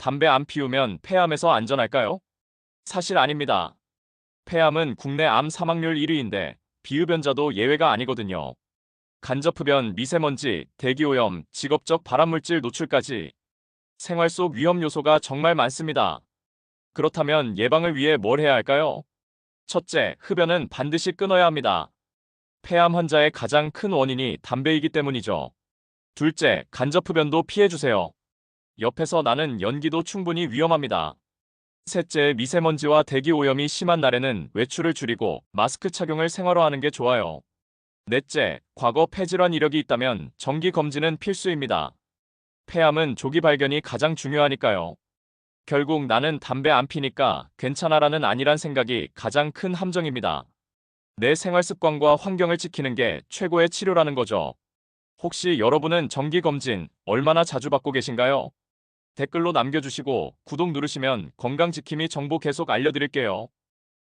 담배 안 피우면 폐암에서 안전할까요? 사실 아닙니다. 폐암은 국내 암 사망률 1위인데 비흡연자도 예외가 아니거든요. 간접흡연, 미세먼지, 대기오염, 직업적 발암물질 노출까지 생활 속 위험 요소가 정말 많습니다. 그렇다면 예방을 위해 뭘 해야 할까요? 첫째, 흡연은 반드시 끊어야 합니다. 폐암 환자의 가장 큰 원인이 담배이기 때문이죠. 둘째, 간접흡연도 피해주세요. 옆에서 나는 연기도 충분히 위험합니다. 셋째, 미세먼지와 대기 오염이 심한 날에는 외출을 줄이고 마스크 착용을 생활화하는 게 좋아요. 넷째, 과거 폐질환 이력이 있다면 정기 검진은 필수입니다. 폐암은 조기 발견이 가장 중요하니까요. 결국 나는 담배 안 피니까 괜찮아라는 아니란 생각이 가장 큰 함정입니다. 내 생활 습관과 환경을 지키는 게 최고의 치료라는 거죠. 혹시 여러분은 정기 검진 얼마나 자주 받고 계신가요? 댓글로 남겨주시고 구독 누르시면 건강 지킴이 정보 계속 알려드릴게요.